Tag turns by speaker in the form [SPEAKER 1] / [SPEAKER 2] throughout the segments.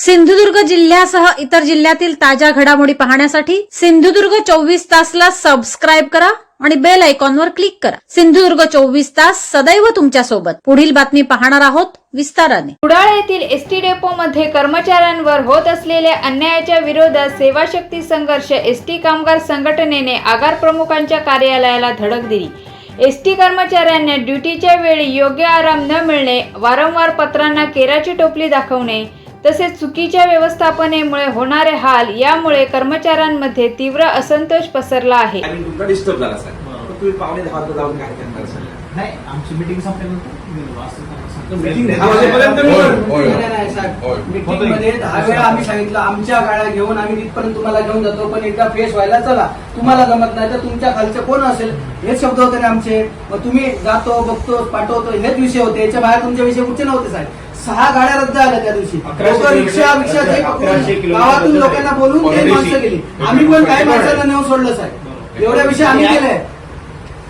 [SPEAKER 1] सिंधुदुर्ग जिल्ह्यासह इतर जिल्ह्यातील ताज्या घडामोडी पाहण्यासाठी सिंधुदुर्ग चोवीस तासला सबस्क्राईब करा आणि बेल आयकॉनवर क्लिक करा. सिंधुदुर्ग चोवीस तास सदैव तुमच्यासोबत. पुढील बातमी पाहणार आहोत विस्ताराने.
[SPEAKER 2] कुडाळ येथील एसटी डेपोमध्ये कर्मचाऱ्यांवर होत असलेल्या अन्यायाच्या विरोधात सेवाशक्ती संघर्ष एसटी कामगार संघटनेने आगार प्रमुखांच्या कार्यालयाला धडक दिली. एसटी कर्मचाऱ्यांना ड्युटीच्या वेळी योग्य आराम न मिळणे वारंवार पत्रांना केराची टोपली दाखवणे तसेच चुकीच्या व्यवस्थापनेमुळे होणारे हाल यामुळे कर्मचाऱ्यांमध्ये तीव्र असंतोष पसरला आहे.
[SPEAKER 3] नाही आमची मीटिंग
[SPEAKER 4] आम्ही सांगितलं आमच्या गाड्या घेऊन आम्ही तिथपर्यंत तुम्हाला घेऊन जातो पण एकदा फ्रेश व्हायला चला. तुम्हाला जमत नाही तर तुमच्या खालचे कोण असेल? हेच शब्द होते ना आमचे. मग तुम्ही जातो बघतो पाठवतो हेच विषय होते. याच्या बाहेर तुमचे विषय कुठचे नव्हते साहेब. सहा गाड्या रद्द झाल्या त्या दिवशी. लोकं रिक्षा रिक्षा
[SPEAKER 5] किलोमीटर
[SPEAKER 4] गावातून लोकांना. बोलून ते. माणसं गेली. आम्ही पण काही माणसांना नेऊन सोडलं साहेब. एवढ्या विषय आम्ही केले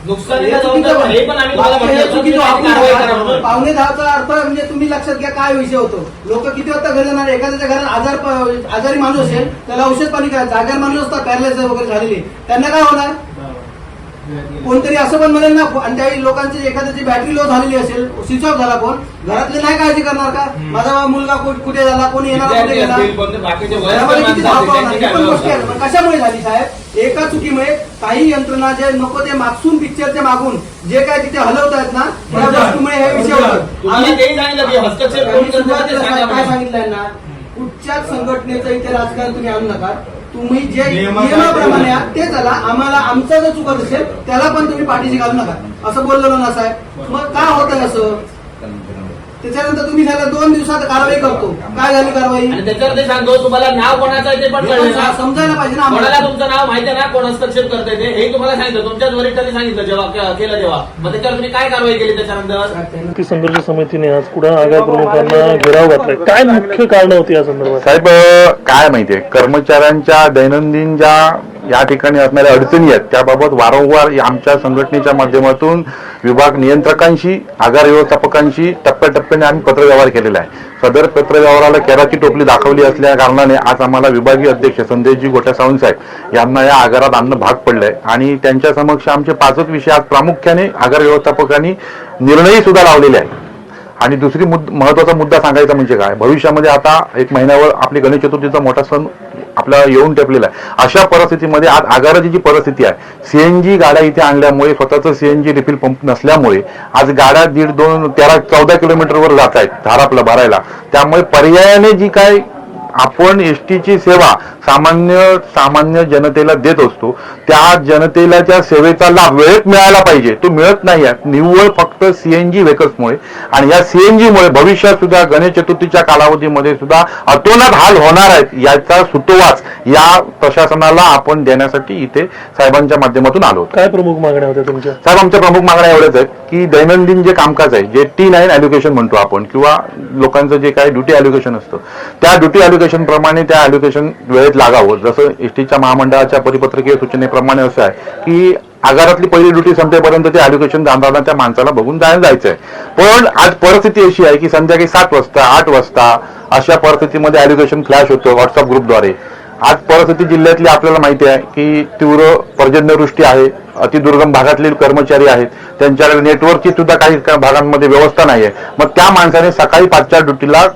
[SPEAKER 3] नुकसानीला जबाबदार पण आम्ही तुम्हाला म्हटलं होतं की
[SPEAKER 4] चुकीचं
[SPEAKER 3] तुम्ही कारवाई करा म्हणून.
[SPEAKER 4] पावणे दहाचा अर्थ म्हणजे तुम्ही लक्षात घ्या काय विषय होतो. लोक किती वाजता घरी जाणार? एखाद्याच्या घरात आजार आजारी माणूस असेल त्याला औषध पाणी काय जागर माणूस असतात पॅरलायस वगैरे झालेली त्यांना काय होणार? कोणतरी असं पण म्हणेल ना आणि त्यावेळी लोकांची एखाद्याची बॅटरी लो झालेली असेल स्विच ऑफ झाला फोन घरातले नाही काळजी करणार का? माझा मुलगा कुठे झाला कोणी येणार कुठे गेला? कशामुळे झाली साहेब? एका चुकीमुळे काही यंत्रणा जे नको ते मागसून पिक्चरच्या मागून जे काय तिथे हलवत आहेत ना त्या गोष्टीमुळे हे विषय होतात
[SPEAKER 3] तुम्हाला
[SPEAKER 4] आम्ही-
[SPEAKER 3] तेही सांगितलं की हस्तक्षेप कोणी
[SPEAKER 4] त्यांनी
[SPEAKER 3] करतो ते
[SPEAKER 4] सुरुवातीला
[SPEAKER 3] सांगा
[SPEAKER 4] काय
[SPEAKER 3] म्हणून.
[SPEAKER 4] सांगितलंय ना कुठच्याच संघटनेचं इथे राजकारण तुम्ही आणू नका. तुम्ही जे
[SPEAKER 5] नियमा-
[SPEAKER 4] नियमाप्रमाणे आहात ते चला. आम्हाला आमचा जर चुकत असेल त्याला पण तुम्ही पाठीशी घालू नका. असं बोललेलो ना साहेब? मग का होत असं? त्याच्यानंतर तुम्ही झालं दोन दिवसात कारवाई करतो. काय झाली कारवाई?
[SPEAKER 3] आणि त्याच्यावर ते सांगतो तुम्हाला नाव कोणाचं आहे ते पण कळेल. ना.
[SPEAKER 4] समजायला पाहिजे ना
[SPEAKER 3] कोणाला
[SPEAKER 4] आम्हाला
[SPEAKER 3] तुमचं नाव माहिती आहे ना? कोण हस्तक्षेप करते ते? हे तुम्हाला सांगितलं. तुमच्याच वरिष्ठांनी सांगितलं जेव्हा केलं तेव्हा. मग त्याच्यावर तुम्ही काय कारवाई केली त्याच्यानंतर?
[SPEAKER 6] संघर्ष समितीने आज कुठं आगार प्रमुखांना घेराव घातलाय? काय मुख्य कारण होती या संदर्भात?
[SPEAKER 7] साहेब अ, काय माहितीये? कर्मचाऱ्यांच्या दैनंदिन ज्या या ठिकाणी असणाऱ्या अडचणी आहेत. त्याबाबत वारंवार आमच्या संघटनेच्या माध्यमातून विभाग नियंत्रकांशी आगार व्यवस्थापकांशी टप्प्याटप्प्याने आम्ही पत्रव्यवहार केलेला आहे. सदर पत्रव्यवहाराला केराची टोपली दाखवली असल्या कारणाने आज आम्हाला विभागीय अध्यक्ष संदेशजी गोट्या सावंत साहेब यांना या आगारात आणणं भाग पडलंय. आणि त्यांच्या समक्ष आमचे पाचच विषय आज प्रामुख्याने आगार व्यवस्थापकांनी निर्णयही सुद्धा लावलेले आहेत. आणि दुसरी मुद महत्त्वाचा मुद्दा सांगायचा म्हणजे काय? भविष्यामध्ये आता एक महिन्यावर आपली गणेश चतुर्थीचा मोठा सण आपल्याला येऊन टेपलेला आहे. अशा परिस्थितीमध्ये आज आगाराची जी परिस्थिती आहे सीएनजी गाड्या इथे आणल्यामुळे स्वतःचं सीएनजी रिफिल पंप नसल्यामुळे आज गाड्या दीड दोन तेरा चौदा किलोमीटरवर जात आहेत धारापला भरायला त्यामुळे पर्यायाने जी काय आपण एस टीची सेवा सामान्य सामान्य जनतेला देत असतो. त्या जनतेला त्या सेवेचा लाभ वेळेत मिळायला पाहिजे. तो मिळत नाही आहे निव्वळ फक्त सीएनजी व्हेकल्समुळे आणि या सीएनजी मुळे भविष्यात सुद्धा गणेश चतुर्थीच्या कालावधीमध्ये सुद्धा अतोनात हाल होणार आहेत याचा सुतोवाच या प्रशासनाला आपण देण्यासाठी इथे साहेबांच्या माध्यमातून आलो
[SPEAKER 6] काय प्रमुख मागण्या होत्या तुमच्या?
[SPEAKER 7] साहेब आमच्या प्रमुख मागण्या एवढ्याच आहेत की दैनंदिन जे कामकाज आहे जे टी नाईन म्हणतो आपण किंवा लोकांचं जे काही ड्युटी अल्युकेशन असतं त्या ड्युटी अल्युकेशन प्रमाणे त्या अल्युकेशन वेळेत लागावं. जसं एसटीच्या महामंडळाच्या परिपत्रकीय सूचनेप्रमाणे असं आहे की आगारातली पहिली ड्युटी संपेपर्यंत ते अल्युकेशन जाणताना त्या माणसाला बघून जायला जायचं आहे पण आज परिस्थिती अशी आहे की संध्याकाळी सात वाजता आठ वाजता अशा परिस्थितीमध्ये अल्युकेशन फ्लॅश होतं व्हॉट्सअप ग्रुपद्वारे. आज परिस्थिती जिल्ह्यातली आपल्याला माहिती आहे की तीव्र पर्जन्यवृष्टी आहे अतिदुर्गम भागातले कर्मचारी आहेत त्यांच्याकडे नेटवर्कची सुद्धा काही भागांमध्ये व्यवस्था नाही आहे मग त्या माणसाने सकाळी पाचच्या ड्युटीला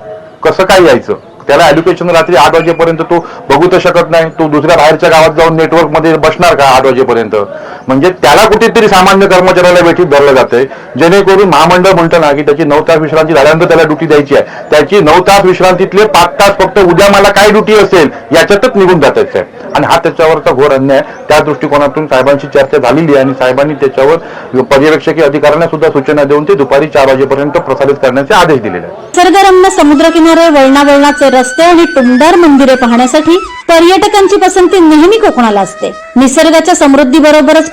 [SPEAKER 7] कसं काय यायचं? त्याला एज्युकेशन रात्री आठ वाजेपर्यंत तो बघू तर शकत नाही. तो दुसऱ्या बाहेरच्या गावात जाऊन नेटवर्कमध्ये बसणार का आठ वाजेपर्यंत? म्हणजे त्याला कुठेतरी सामान्य कर्मचाऱ्याला वेठीत धरलं जातंय. जेणेकरून महामंडळ म्हणतं ना की त्याची नऊ तास विश्रांती झाल्यानंतर त्याला ड्युटी द्यायची आहे. त्याची नऊ तास विश्रांतीतले पाच तास फक्त उद्या मला काय ड्युटी असेल याच्यातच निघून जातात साहेब आणि हा त्याच्यावरचा घोर अन्याय त्या दृष्टिकोनातून साहेबांची चर्चा झालेली आहे आणि साहेबांनी त्याच्यावर पर्यवेक्षकीय अधिकाऱ्यांना सुद्धा सूचना देऊन ते दुपारी चार वाजेपर्यंत प्रसारित करण्याचे आदेश दिलेले आहेत.
[SPEAKER 1] निसर्गरम्य समुद्रकिनारे वळणा वळणाचे रस्ते आणि टुमदार मंदिरे पाहण्यासाठी पर्यटकांची पसंती नेहमी कोकणाला असते. निसर्गाच्या समृद्धी बरोबरच